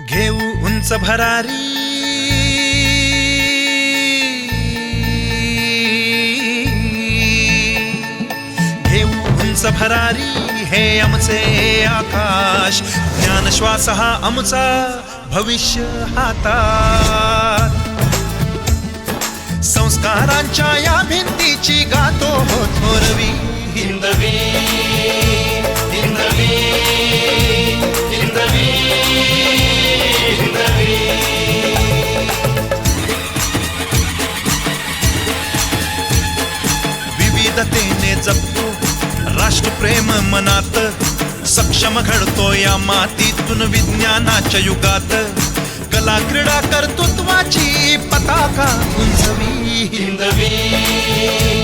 उंच भरारी. घेऊ उंच भरारी हे आमचे आकाश. ज्ञान श्वास हा आमचा भविष्य हातात. संस्कारांच्या या भिंतीची विविधतेने जगतो. राष्ट्रप्रेम मनात सक्षम घडतो या मातीतून विज्ञानाच्या युगात. कला क्रीडा कर्तृत्वाची पताका. उंचवी हिंदवी.